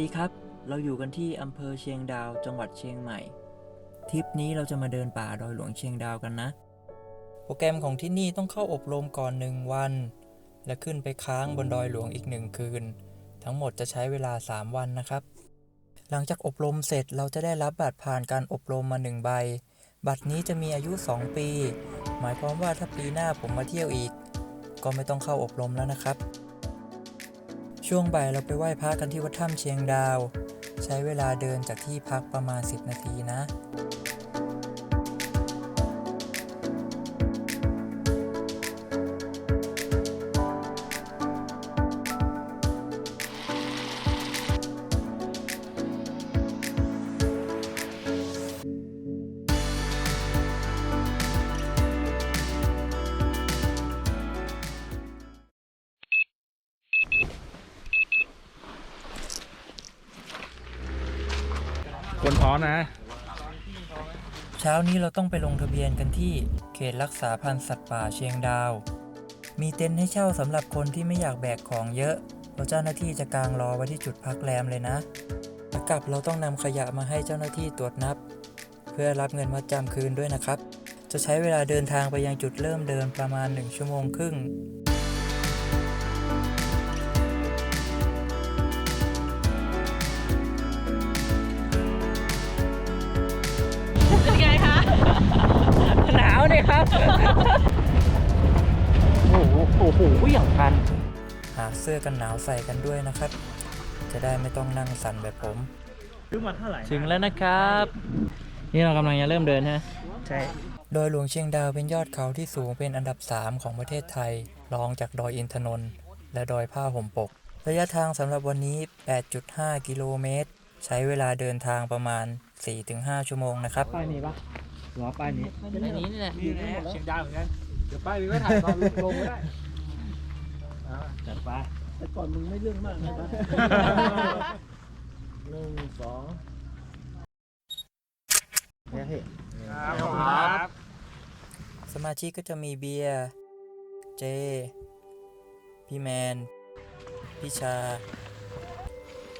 ดีครับ เราอยู่กันที่อำเภอเชียงดาว จังหวัดเชียงใหม่ ทริปนี้เราจะมาเดินป่าดอยหลวงเชียงดาวกันนะ โปรแกรมของที่นี่ต้องเข้าอบรมก่อนหนึ่งวัน และขึ้นไปค้างบนดอยหลวงอีกหนึ่งคืน ทั้งหมดจะใช้เวลา 3 วันนะครับ หลังจากอบรมเสร็จเราจะได้รับบัตรผ่านการอบรมมาหนึ่งใบ บัตรนี้จะมีอายุ 2 ปี หมายความว่าถ้าปีหน้าผมมาเที่ยวอีก ก็ไม่ต้องเข้าอบรมแล้วนะครับ ช่วงบ่ายเราไปไหว้พระกันที่วัดถ้ำเชียงดาว ใช้เวลาเดินจากที่พักประมาณ 10 นาทีนะ คนท้อนนะ เช้านี้เราต้องไปลงทะเบียนกันที่เขตรักษาพันธุ์สัตว์ป่าเชียงดาว มีเต็นท์ให้เช่าสำหรับคนที่ไม่อยากแบกของเยอะเพราะเจ้าหน้าที่จะกางรอไว้ที่จุดพักแรมเลยนะแล้วกลับเราต้องนำขยะมาให้เจ้าหน้าที่ตรวจนับ เพื่อรับเงินมาจำคืนด้วยนะครับ จะใช้เวลาเดินทางไปยังจุดเริ่มเดินประมาณ 1 ชั่วโมงครึ่ง ครับ โอ้โหโอ้โหอย่างพัน หาเสื้อกันหนาวใส่กันด้วยนะครับ จะได้ไม่ต้องนั่งสั่นแบบผม ซื้อมาเท่าไหร่ถึงแล้วนะครับ นี่เรากำลังจะเริ่มเดินใช่ไหมใช่ ดอยหลวงเชียงดาวเป็นยอดเขาที่สูงเป็นอันดับ 3 ของประเทศไทย รองจากดอยอินทนนท์และดอยผ้าห่มปก ระยะทางสำหรับวันนี้ 8.5 กิโลเมตร ใช้เวลาเดินทางประมาณ 4-5 ชั่วโมงนะครับ ป้ายนี้ปะห รือว่าป้ายนี้อันนี้นี่แหละนี่แหละเชียงดาวเหมือนกันเดี๋ยวป้ายนี้ก็ถ่ายตอนลงลงก็ได้อ่าจัดไปแต่ก่อนมึงไม่เรื่องมากนะหนึ่งสองเนี่ยพี่ครับสมาชิกก็จะมีเบียร์เจ พี่แมน พี่ชา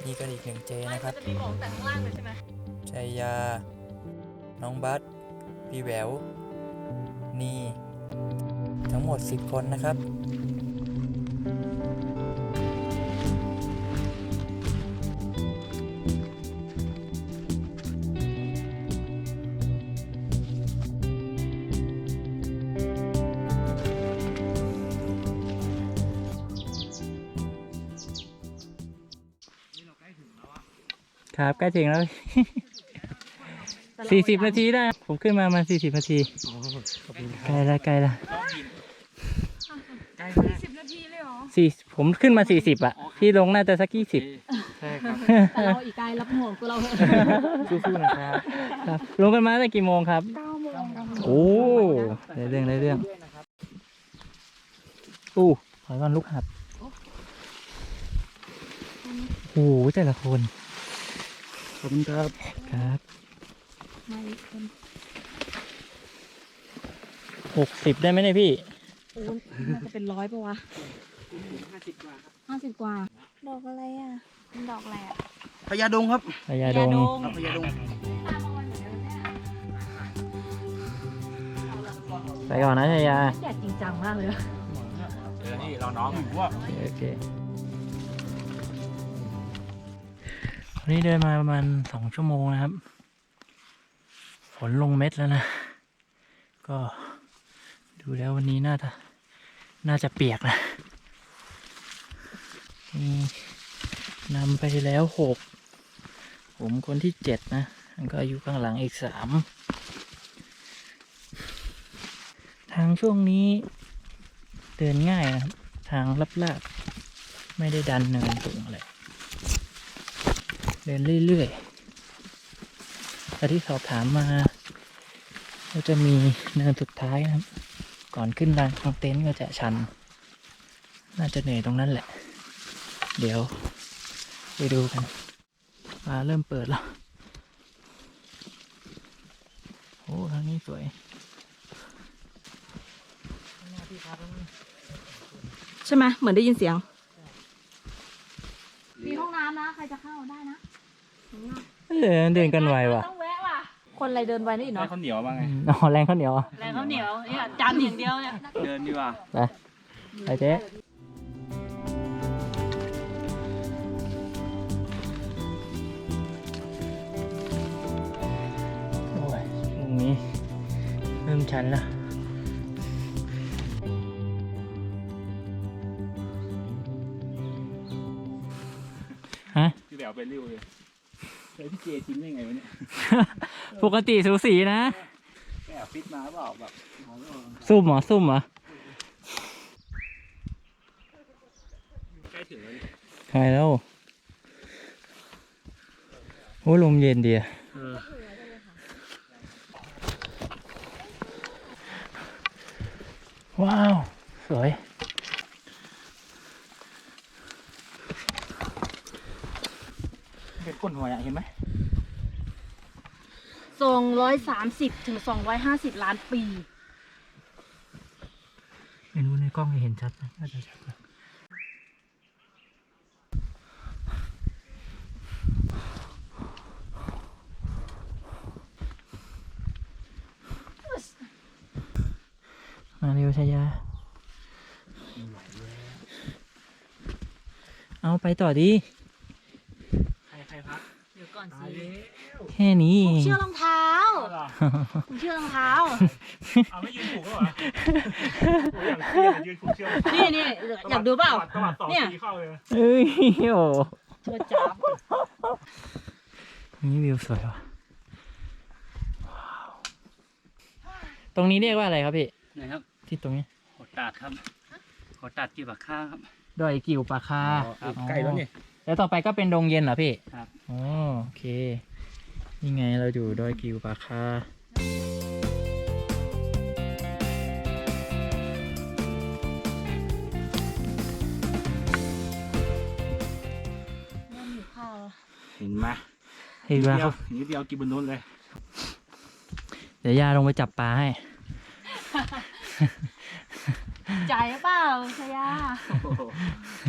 นี่ก็อีกหนึ่งเจนะครับจะมีของแต่ข้างล่างเลยใช่ไหมชัยยา น้องบัส พี่แหววนี่ทั้งหมด 10 คนนะครับ ครับใกล้ถึงแล้ว สี่สิบนาทีได้ ผมขึ้นมามาสี่สิบนาทีใกล้ละใกล้ละสิบนาทีเลยเหรอสี่ผมขึ้นมาสี่สิบอะพี่ลงน่าจะสักยี่สิบใช่ครับแต่เราอีกไกลรับห่วงตัวเราเถอะสู้ๆนะครับครับลงกันมาตั้งแต่กี่โมงครับเก้าโมงเก้าโมงโอ้ได้เรื่องได้เรื่องอู้ขอก่อนลูกหับโอ้โหแต่ละคนขอบคุณครับครับ ไม่เป็นหกสิบได้ไหมเนี่ยพี่ โอ้น่าจะเป็นร้อยปะวะห้าสิบกว่าห้าสิบกว่า ดอกอะไรอะเป็นดอกอะไรอะพญาดงครับพญาดงพญาดงไปก่อนนะชายาแดดจริงจังมากเลยอะเดี๋ยวนี่เราน้องว่าโอเคโอเควันนี้เดินมาประมาณสองชั่วโมงนะครับฝ นลงเม็ดแล้วนะ ก็ดูแล้ววันนี้น่าจะน่าจะเปียกนะนำไปแล้วหกผมคนที่เจ็ดนะแล้วก็อายุข้างหลังอีกสามทางช่วงนี้เดินง่ายนะครับ ทางลาบๆ ไม่ได้ดันเนินสูงอะไร เดินเรื่อยๆ แต่ที่สอบถามมาก็จะมีเนินสุดท้ายนะครับ ก่อนขึ้นลานกางเต็นท์ก็จะชัน น่าจะเหนื่อยตรงนั้นแหละ เดี๋ยวไปดูกันฟ้าเริ่มเปิดแล้วโอ้ทางนี้สวยใช่ไหมเหมือนได้ยินเสียง มีห้องน้ำนะนะใครจะเข้าได้นะ เออเดินกันไวว่ะ ต้องแวะว่ะ คนอะไรเดินไวนี่อีกได้เนาะข้าวเหนียวบ้างไง อ๋อแรงข้าวเหนียวอะแรงข้าวเหนียวเนี่ยจานอย่างเดียวเนี่ย เดินดีกว่า ไปไปเจ๊โอ้ยตรงนี้เริ่มชันแล้วฮะ พี่แบวไปริ้วเลย เฮ้ยพี่เจทิ้งได้ไงวะเนี่ยปกติสูสีนะแอบฟิตมาเปล่าแบบมองไม่ออกซุ่มเหรอซุ่มเหรอใกล้ถึงแล้วนี่ใครแล้วโอ้ลมเย็นดีอะเออว้าว สวย เป็นก้นหัวอะเห็นไหมสองร้อยสามสิบถึงสองร้อยห้าสิบล้านปี ไม่รู้ในกล้องจะเห็นชัดไหมน่าจะชัดนะมาเร็วชายา เอาไปต่อดิใครใครพักเดี๋ยวก่อนตายสิแล้วแค่นี้เอผมงเชื่อรองเท้าเอาเหรอผมเชื่อรองเท้า เอาไม่ยืนถูกก็เหรอโอ้ยอย่างเที่ยยืนถูกเชื่อนี่นี่อยากดูเปล่าตวัดสองเนี่ย ทีเข้าเลยเอ้ยโอ้เชื่อจ้าบนี่วิวสวยว่ะว้าวตรงนี้เรียกว่าอะไรครับพี่ นะครับที่ตรงนี้ขอตัดครับขอตัดกี่บาทข้างครับดอยกิ่วปลาคาใกล้แล้วนี่ แล้วต่อไปก็เป็นดงเย็นเหรอพี่ครับอ๋อโอเค นี่ไงเราอยู่ดอยกิ่วปลาคาเริ่มหิวข้าวแล้วเห็นไหมเห็นไหมครับนิดเดียวกินบนนู้นเลย เดี๋ยวยาลงไปจับปลาให้ ใจเปล่าชายาโอ้โห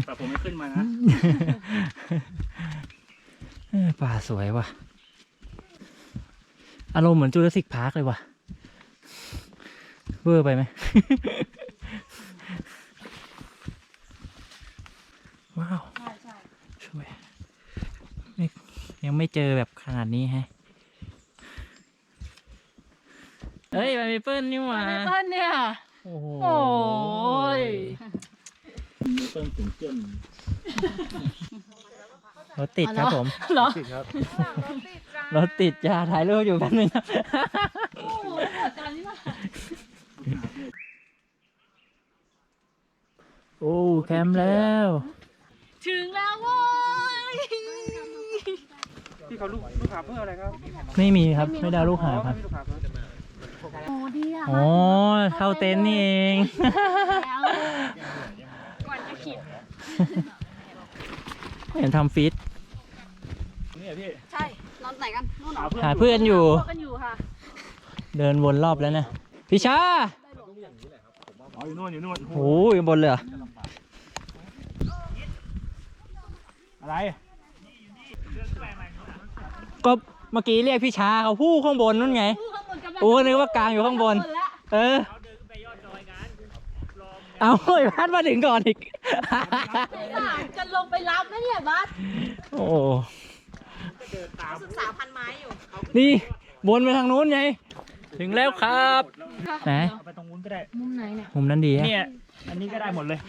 แต่ผมไม่ขึ้นมานะ เออป่าสวยว่ะ อารมณ์เหมือนจูราสสิกพาร์คเลยว่ะ เวอร์ไปไหม ว้าว ใช่ใช่สวยไม่ยังไม่เจอแบบขนาดนี้ฮะ เฮ้ยมันมีเปิ้ลนี่หว่าไมเปิ้ลเนี่ย โอ้โหโอ้ยเพิ่มถึงเจิ้นรถติดครับผม เหรอสิครับรถติดจะถ่ายรูปอยู่แป๊บนึงนะโอ้โหหมดจานนี้มาโอ้แคมป์แล้ว ถึงแล้วโว้ยที่เขาลูกลูกหาเพื่ออะไรครับ ไม่มีครับ ไม่ได้เอาลูกหาบครับ ไม่ลูกหาเพื่อ โอ้ดีอะอ๋อเข้าเต็นท์นี่เองแล้วก่อนจะขิดเห็นทำฟิตนี่พี่ใช่นอนไหนกันนู่นเหรอหาเพื่อนอยู่ พวกกันอยู่ค่ะเดินวนรอบแล้วนะพี่ชาอ๋ออยู่นู่นอยู่นู่นโอ้ยบนเลยเหรออะไรก็เมื่อกี้เรียกพี่ชาเขาพูดข้างบนนู่นไงผู้ โอ้นึกว่ากลางอยู่ข้างบนแล้วเออ เอาไอ้พัดมาถึงก่อนอีก จะลงไปรับนะเนี่ยบัสโอ้ศึกษาพันไม้อยู่ นี่บนไปทางนู้นไง ถึงแล้วครับ ไหน เอาไปตรงนู้นก็ได้ มุมไหนเนี่ยมุมนั้นดีอะ เนี่ย อันนี้ก็ได้หมดเลย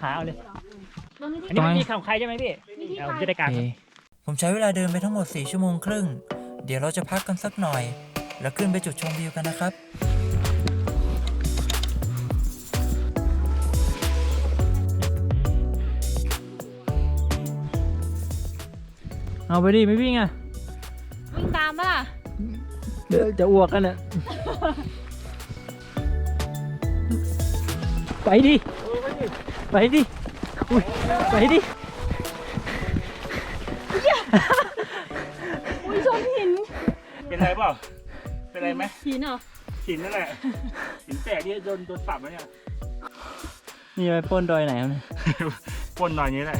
หาเอาเลย ตรงนี้อันที่นี้ไม่มีของใครใช่ไหมพี่มีที่เอาใครจะได้กลาง ผมใช้เวลาเดินไปทั้งหมด 4 ชั่วโมงครึ่ง เดี๋ยวเราจะพักกันสักหน่อย แล้วขึ้นไปจุดชมวิวกันนะครับ เอาไปดิไม่วิ่งอะ วิ่งตามป่ะล่ะเดี๋ยวจะอ้วกกันอะ ไปดิ ไปดิอุ๊ยไปดิอุ้ยชนหินเป็นไรเปล่า เป็นไรไหมหินเหรอหินนั่นแหละหินแตกนี่โดนโดนสับล้วเนี่ยนี่ไปป้นดอยไหนครับเนี่ย ป้นดอยนี้แหละ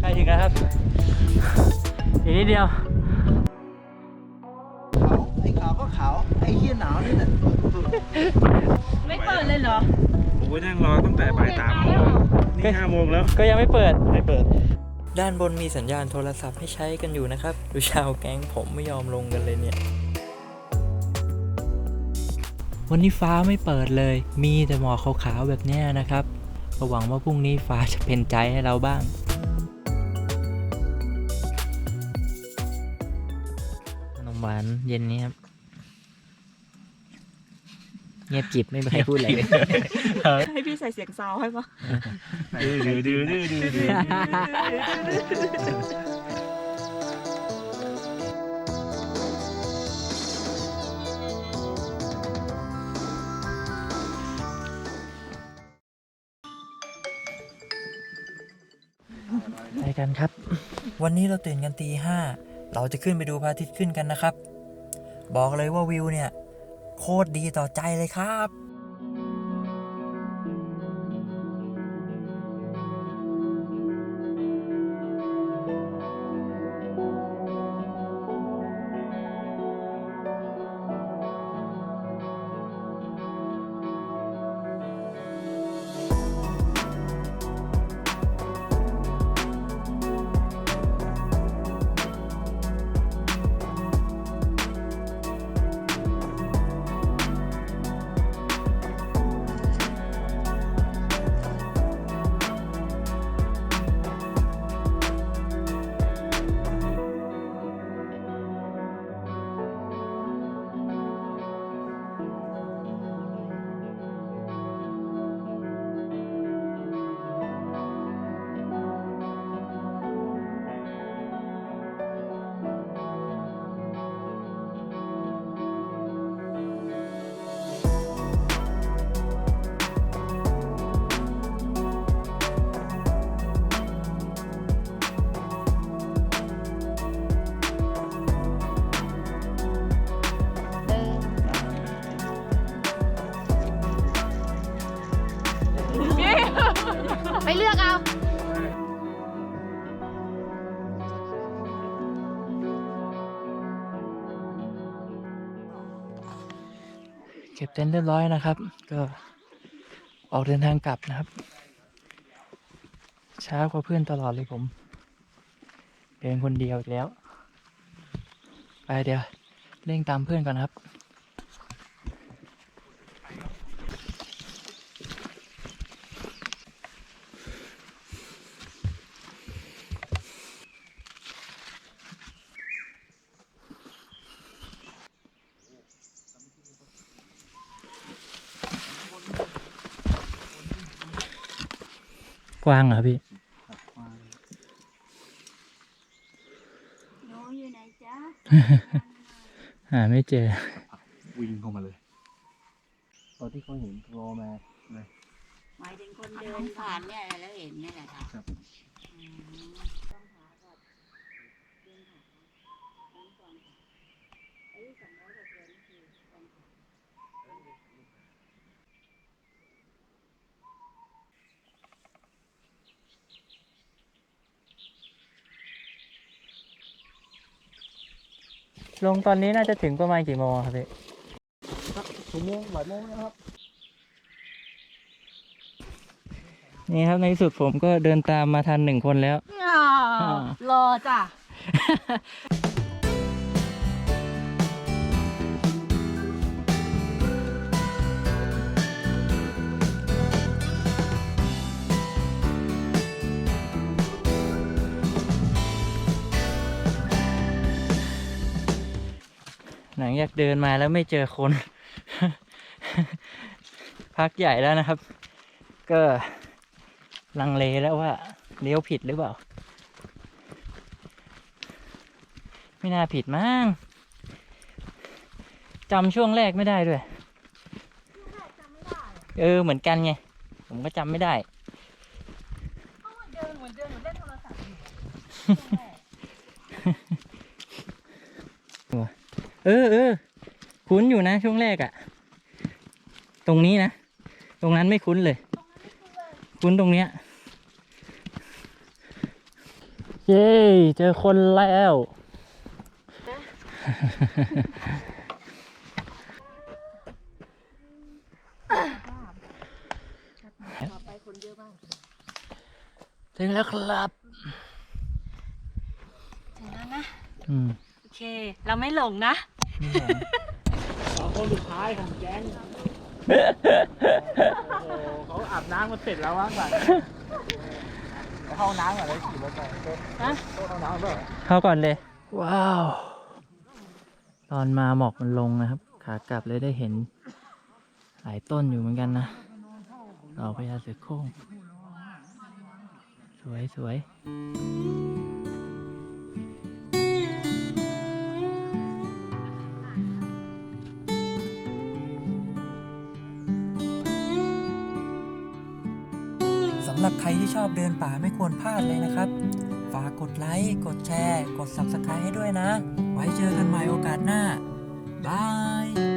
ใกล้ถึงแล้วครับ อีกนิดเดียว ไม่เปิดเลยเหรอผมไปนั่งรอตั้งแต่บ่ายสามโมงนี่ห้าโมงแล้ว ก็ยังไม่เปิด ไม่เปิด ด้านบนมีสัญญาณโทรศัพท์ให้ใช้กันอยู่นะครับ ดูชาวแก๊งผมไม่ยอมลงกันเลยเนี่ย วันนี้ฟ้าไม่เปิดเลย มีแต่หมอกขาวๆแบบเนี้ยนะครับก็หวังว่าพรุ่งนี้ฟ้าจะเป็นใจให้เราบ้างขนมหวานเย็นนี้ครับเงียบจิบไม่มีใครพูดอะไรเลยให้พี่ใส่เสียงซาวให้ปะดื้อดื้อดื้อดื้อดื้อดื้อไปกันครับ วันนี้เราตื่นกันตีห้า เราจะขึ้นไปดูพระอาทิตย์ขึ้นกันนะครับ บอกเลยว่าวิวเนี่ย โคตรดีต่อใจเลยครับ ก็บเต็นท์เรียบร้อยนะครับ ก็ออกเดินทางกลับนะครับ ช้ากว่าเพื่อนตลอดเลยผม เดินคนเดียวอีกแล้ว ไปเดี๋ยวเร่งตามเพื่อนก่อนครับ กว้างเหรอพี่หนูอยู่ไหนจ๊ะ หาไม่เจอ วิ่งเข้ามาเลยตอนที่เขาเห็นรอมาหมายถึงคนเดินผ่านเนี่ยแล้วเห็นเนี่ยแหละค่ะครับอืม ลงตอนนี้น่าจะถึงประมาณกี่โมงครับพี่ชั่วโมงบ่ายโมงนะครับ นี่ครับในที่สุดผมก็เดินตามมาทันหนึ่งคนแล้วรอจ้ะ จากเดินมาแล้วไม่เจอคน พักใหญ่แล้วนะครับ ก็ลังเลแล้วว่าเลี้ยวผิดหรือเปล่า ไม่น่าผิดมั้งจำช่วงแรกไม่ได้ด้วย เออเหมือนกันไง ผมก็จำไม่ได้ เดินเหมือนเดินหนูเล่นโทรศัพท์อยู่ เออเออคุ้นอยู่นะช่วงแรกอะตรงนี้นะ ตรงนั้นไม่คุ้นเลย คุ้นตรงเนี้ยเย้เจอคนแล้วถึงแล้วครับถึงแล้วนะ อืม โอเค เราไม่หลงนะ สองคนสุดท้ายของแก๊งโอ้โหเขาอาบน้ำกันเสร็จแล้วมั้งแบบไปเข้าห้องน้ำก่อนเลยขี่รถไปโต๊ะฮะโต๊ะเข้าห้องน้ำเปล่าเข้าก่อนเลย ว้าว ตอนมาหมอกมันลงนะครับ ขากลับเลยได้เห็น หลายต้นอยู่เหมือนกันนะดอกพญาเสือโคร่งสวยสวย ที่ชอบเดินป่าไม่ควรพลาดเลยนะครับ ฝากกดไลค์ กดแชร์ กด Subscribe ให้ด้วยนะ ไว้เจอกันใหม่โอกาสหน้า บาย